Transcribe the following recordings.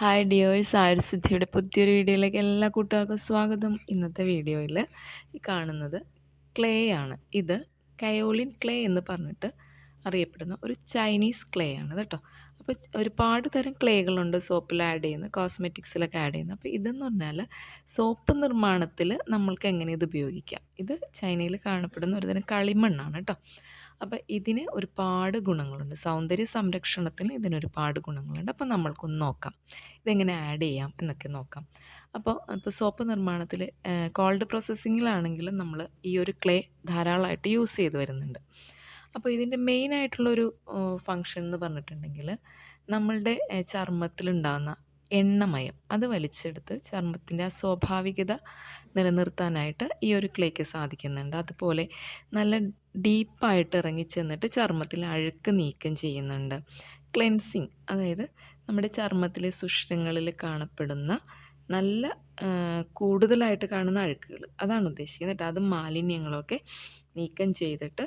Hi dears ആയുർസിദ്ധിയുടെ പുതിയൊരു വീഡിയോയിലേക്ക് എല്ലാ കൂട്ടുകാർക്കും സ്വാഗതം. ഇന്നത്തെ വീഡിയോയിൽ കാണുന്നത് ക്ലേ ആണ്. ഇത് കയോളിൻ ക്ലേ എന്ന് പറഞ്ഞിട്ട് അറിയപ്പെടുന്ന ഒരു ചൈനീസ് ക്ലേ ആണ് കേട്ടോ. അപ്പോൾ ഒരുപാട് തരം ക്ലേകളുണ്ട് സോപ്പിൽ ആഡ് ചെയ്യുന്ന കോസ്മെറ്റിക്സിലൊക്കെ ആഡ് ചെയ്യുന്ന. അപ്പോൾ ഇതെന്ന് പറഞ്ഞാൽ സോപ്പ് നിർമ്മാണത്തിൽ നമ്മൾക്ക് എങ്ങനെ ഇത് ഉപയോഗിക്കാം? ഇത് ചൈനയിൽ കാണപ്പെടുന്ന ഒരു തരം കളിമണ്ണാണ് കേട്ടോ. അപ്പോൾ ഇതിന് ഒരുപാട് ഗുണങ്ങളുണ്ട്. സൗന്ദര്യ സംരക്ഷണത്തിന് ഇതിന് ഒരുപാട് ഗുണങ്ങളുണ്ട്. അപ്പോൾ നമ്മൾക്കൊന്ന് നോക്കാം. ഇതെങ്ങനെ ആഡ് ചെയ്യാം എന്നൊക്കെ നോക്കാം. അപ്പോൾ ഇപ്പോൾ സോപ്പ് നിർമ്മാണത്തിൽ കോൾഡ് പ്രോസസ്സിങ്ങിലാണെങ്കിലും നമ്മൾ ഈ ഒരു ക്ലേ ധാരാളമായിട്ട് യൂസ് ചെയ്ത് വരുന്നുണ്ട്. അപ്പോൾ ഇതിന്റെ മെയിൻ ആയിട്ടുള്ളൊരു ഫങ്ഷൻ എന്ന് പറഞ്ഞിട്ടുണ്ടെങ്കിൽ നമ്മളുടെ ചർമ്മത്തിലുണ്ടാകുന്ന എണ്ണമയം. അത് വലിച്ചെടുത്ത് ചർമ്മത്തിന്റെ ആ സ്വാഭാവികത നിലനിർത്താനായിട്ട് ഈ ഒരു ക്ലേക്ക് സാധിക്കുന്നുണ്ട്. അതുപോലെ നല്ല ഡീപ്പായിട്ട് ഇറങ്ങി ചെന്നിട്ട് ചർമ്മത്തിൽ അഴുക്ക് നീക്കം ചെയ്യുന്നുണ്ട്. ക്ലെൻസിങ് അതായത് നമ്മുടെ ചർമ്മത്തിലെ സുഷിരങ്ങളിൽ കാണപ്പെടുന്ന നല്ല കൂടുതലായിട്ട് കാണുന്ന അഴുക്കുകൾ. അതാണ് ഉദ്ദേശിക്കുന്നത്. കേട്ടോ അത് മാലിന്യങ്ങളൊക്കെ നീക്കം ചെയ്തിട്ട്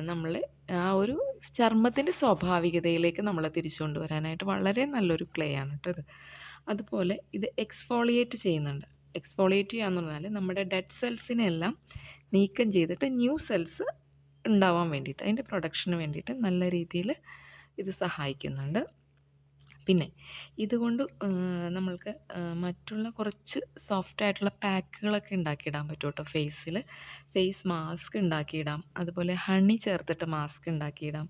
നമ്മൾ ആ ഒരു ചർമ്മത്തിന്റെ സ്വാഭാവികതയിലേക്ക് നമ്മളെ തിരിച്ചു കൊണ്ടുവരാനായിട്ട് വളരെ നല്ലൊരു ക്ലേ ആണ് കേട്ടോ ഇത്. അതുപോലെ ഇത് എക്സ്ഫോളിയേറ്റ് ചെയ്യുന്നുണ്ട്. എക്സ്ഫോളിയേറ്റ് ചെയ്യുക എന്ന് പറഞ്ഞാൽ നമ്മുടെ ഡെഡ് സെൽസിനെല്ലാം നീക്കം ചെയ്തിട്ട് ന്യൂ സെൽസ് ഉണ്ടാവാൻ വേണ്ടിയിട്ട് അതിന്റെ പ്രൊഡക്ഷന് വേണ്ടിയിട്ട് നല്ല രീതിയിൽ ഇത് സഹായിക്കുന്നുണ്ട്. പിന്നെ ഇതുകൊണ്ട് നമ്മൾക്ക് മറ്റുള്ള കുറച്ച് സോഫ്റ്റ് ആയിട്ടുള്ള പാക്കുകളൊക്കെ ഉണ്ടാക്കിയിടാൻ പറ്റും കേട്ടോ ഫേസിൽ ഫേസ് മാസ്ക് ഉണ്ടാക്കിയിടാം. അതുപോലെ ഹണി ചേർത്തിട്ട് മാസ്ക് ഉണ്ടാക്കിയിടാം.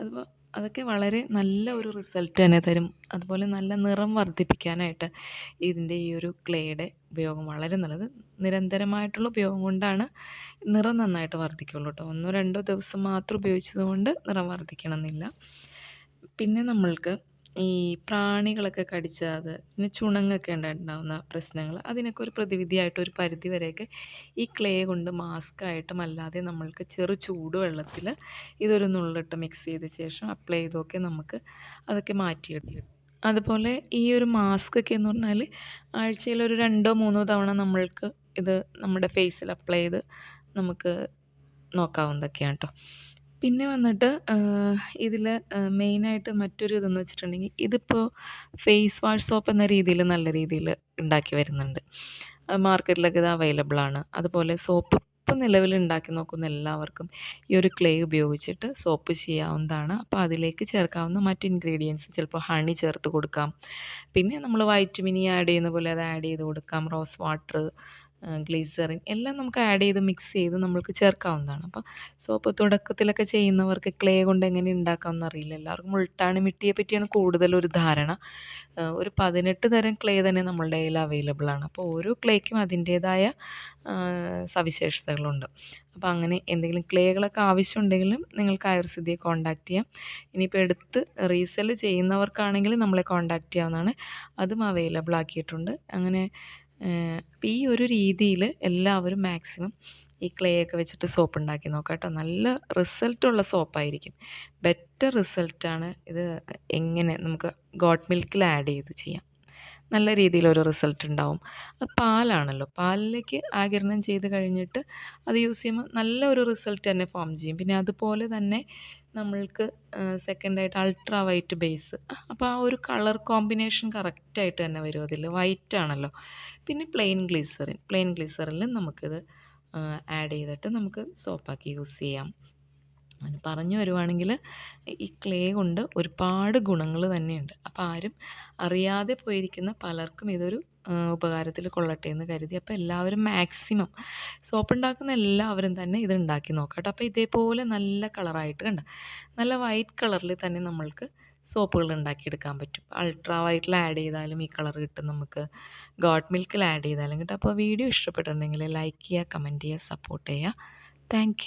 അതുപോലെ അതൊക്കെ വളരെ നല്ല ഒരു റിസൾട്ട് തന്നെ തരും. അതുപോലെ നല്ല നിറം വർദ്ധിപ്പിക്കാനായിട്ട് ഇതിന്റെ ഈ ഒരു ക്ലേയുടെ ഉപയോഗം വളരെ നല്ലത്. നിരന്തരമായിട്ടുള്ള ഉപയോഗം കൊണ്ടാണ് നിറം നന്നായിട്ട് വർദ്ധിക്കുള്ളൂ കേട്ടോ ഒന്നോ രണ്ടോ ദിവസം മാത്രം ഉപയോഗിച്ചതുകൊണ്ട് നിറം വർദ്ധിക്കണമെന്നില്ല. പിന്നെ നമ്മൾക്ക് ഈ പ്രാണികളൊക്കെ കടിച്ചാൽ അത് പിന്നെ ചുണങ്ങൊക്കെ ഉണ്ടായിട്ടുണ്ടാകുന്ന പ്രശ്നങ്ങൾ അതിനൊക്കെ ഒരു പ്രതിവിധിയായിട്ട് ഒരു പരിധി വരെയൊക്കെ ഈ ക്ലേ കൊണ്ട് മാസ്കായിട്ടും അല്ലാതെ നമ്മൾക്ക് ചെറു ചൂടുവെള്ളത്തിൽ ഇതൊരു നുള്ളിട്ട് മിക്സ് ചെയ്ത ശേഷം അപ്ലൈ ചെയ്തൊക്കെ നമുക്ക് അതൊക്കെ മാറ്റിയെടുക്കും. അതുപോലെ ഈ ഒരു മാസ്ക് ഒക്കെ എന്ന് പറഞ്ഞാൽ ആഴ്ചയിൽ ഒരു രണ്ടോ മൂന്നോ തവണ നമ്മൾക്ക് ഇത് നമ്മുടെ ഫേസിൽ അപ്ലൈ ചെയ്ത് നമുക്ക് നോക്കാവുന്നതൊക്കെയാണ് കേട്ടോ. പിന്നെ വന്നിട്ട് ഇതിൽ മെയിനായിട്ട് മറ്റൊരു ഇതെന്ന് വെച്ചിട്ടുണ്ടെങ്കിൽ ഇതിപ്പോൾ ഫേസ് വാഷ് സോപ്പ് എന്ന രീതിയിൽ നല്ല രീതിയിൽ ഉണ്ടാക്കി വരുന്നുണ്ട്. മാർക്കറ്റിലൊക്കെ ഇത് അവൈലബിൾ ആണ്. അതുപോലെ സോപ്പ് ഇപ്പം നിലവിൽ ഉണ്ടാക്കി നോക്കുന്ന എല്ലാവർക്കും ഈ ഒരു ക്ലേ ഉപയോഗിച്ചിട്ട് സോപ്പ് ചെയ്യാവുന്നതാണ്. അപ്പോൾ അതിലേക്ക് ചേർക്കാവുന്ന മറ്റ് ഇൻഗ്രീഡിയൻസ് ചിലപ്പോൾ ഹണി ചേർത്ത് കൊടുക്കാം. പിന്നെ നമ്മൾ വൈറ്റമിനി ആഡ് ചെയ്യുന്ന പോലെ അത് ആഡ് ചെയ്ത് കൊടുക്കാം. റോസ് വാട്ടർ ഗ്ലീസറിൻ എല്ലാം നമുക്ക് ആഡ് ചെയ്ത് മിക്സ് ചെയ്ത് നമ്മൾക്ക് ചേർക്കാവുന്നതാണ്. അപ്പോൾ സോപ്പ് തുടക്കത്തിലൊക്കെ ചെയ്യുന്നവർക്ക് ക്ലേ കൊണ്ട് എങ്ങനെ ഉണ്ടാക്കാമെന്ന് അറിയില്ല. എല്ലാവർക്കും ഉൾട്ടാണി മിട്ടിയെ പറ്റിയാണ് കൂടുതലൊരു ധാരണ. ഒരു പതിനെട്ട് തരം ക്ലേ തന്നെ നമ്മളുടെ കയ്യിൽ അവൈലബിൾ ആണ്. അപ്പോൾ ഓരോ ക്ലേക്കും അതിന്റേതായ സവിശേഷതകളുണ്ട്. അപ്പോൾ അങ്ങനെ എന്തെങ്കിലും ക്ലേകളൊക്കെ ആവശ്യമുണ്ടെങ്കിലും നിങ്ങൾക്ക് ആയുർസിദ്ധിയെ കോൺടാക്റ്റ് ചെയ്യാം. ഇനിയിപ്പോൾ എടുത്ത് റീസെൽ ചെയ്യുന്നവർക്കാണെങ്കിൽ നമ്മളെ കോൺടാക്റ്റ് ചെയ്യാവുന്നതാണ്. അതും അവൈലബിൾ ആക്കിയിട്ടുണ്ട്. അങ്ങനെ അപ്പോൾ ഈ ഒരു രീതിയിൽ എല്ലാവരും മാക്സിമം ഈ ക്ലേ ഒക്കെ വെച്ചിട്ട് സോപ്പ് ഉണ്ടാക്കി നോക്കാം കേട്ടോ നല്ല റിസൾട്ടുള്ള സോപ്പായിരിക്കും ബെറ്റർ റിസൾട്ടാണ് ഇത് എങ്ങനെ നമുക്ക് ഗോട്ട് മിൽക്കിൽ ആഡ് ചെയ്ത് ചെയ്യാം. നല്ല രീതിയിലൊരു റിസൾട്ട് ഉണ്ടാവും. അത് പാലാണല്ലോ. പാലിലേക്ക് ആകിരണം ചെയ്ത് കഴിഞ്ഞിട്ട് അത് യൂസ് ചെയ്യുമ്പോൾ നല്ലൊരു റിസൾട്ട് തന്നെ ഫോം ചെയ്യും. പിന്നെ അതുപോലെ തന്നെ നമ്മൾക്ക് സെക്കൻഡായിട്ട് അൾട്രാ വൈറ്റ് ബേസ്. അപ്പോൾ ആ ഒരു കളർ കോമ്പിനേഷൻ കറക്റ്റായിട്ട് തന്നെ വരും അതിൽ. വൈറ്റ് ആണല്ലോ. പിന്നെ പ്ലെയിൻ ഗ്ലിസറിൻ. പ്ലെയിൻ ഗ്ലീസറിൽ നമുക്കിത് ആഡ് ചെയ്തിട്ട് നമുക്ക് സോപ്പാക്കി യൂസ് ചെയ്യാം. അങ്ങനെ പറഞ്ഞു വരുവാണെങ്കിൽ ഈ ക്ലേ കൊണ്ട് ഒരുപാട് ഗുണങ്ങൾ തന്നെയുണ്ട്. അപ്പോൾ ആരും അറിയാതെ പോയിരിക്കുന്ന പലർക്കും ഇതൊരു ഉപകാരത്തിൽ കൊള്ളട്ടെ എന്ന് കരുതി. അപ്പോൾ എല്ലാവരും മാക്സിമം സോപ്പ് ഉണ്ടാക്കുന്ന എല്ലാവരും തന്നെ ഇത് ഉണ്ടാക്കി നോക്കട്ടെ. അപ്പോൾ ഇതേപോലെ നല്ല കളറായിട്ട് കണ്ട? നല്ല വൈറ്റ് കളറിൽ തന്നെ നമ്മൾക്ക് സോപ്പുകൾ ഉണ്ടാക്കിയെടുക്കാൻ പറ്റും. അൾട്രാ വൈറ്റിൽ ആഡ് ചെയ്താലും ഈ കളർ കിട്ടും നമുക്ക്. ഗോഡ് മിൽക്കിൽ ആഡ് ചെയ്താലും കിട്ടും. അപ്പോൾ വീഡിയോ ഇഷ്ടപ്പെട്ടിട്ടുണ്ടെങ്കിൽ ലൈക്ക് ചെയ്യുക കമന്റ് ചെയ്യുക സപ്പോർട്ട് ചെയ്യുക. താങ്ക്